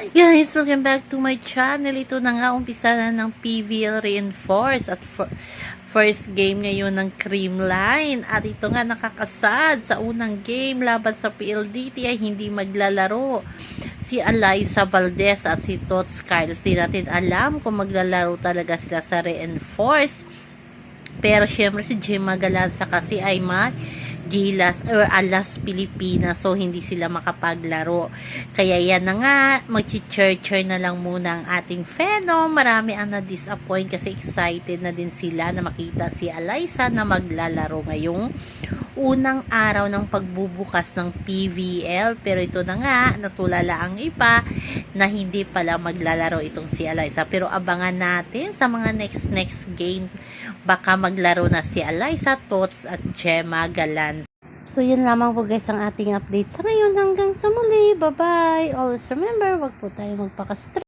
Hi guys! Welcome back to my channel. Ito na nga, umpisa na ng PVL Reinforce at fir- first game ngayon ng Creamline. At ito nga nakakasad sa unang game laban sa PLDT ay hindi maglalaro si Eliza Valdez at si Tots Kyles. Di natin alam kung maglalaro talaga sila sa Reinforce. Pero syempre si Gemma Galanza kasi ay mag Gilas or Alas Pilipinas so hindi sila makapaglaro. Kaya yan na nga, magchi-churcher na lang muna ang ating Phenom. Marami ang na-disappoint kasi excited na din sila na makita si Eliza na maglalaro ngayong unang araw ng pagbubukas ng PVL. Pero ito na nga, natulala ang iba na hindi pala maglalaro itong si Eliza. Pero abangan natin sa mga next next game baka maglaro na si Eliza Tots at Gemma Galan. So yun lamang po guys ang ating update sa ngayon hanggang sa muli. Bye bye. Always remember, wag po tayo magpaka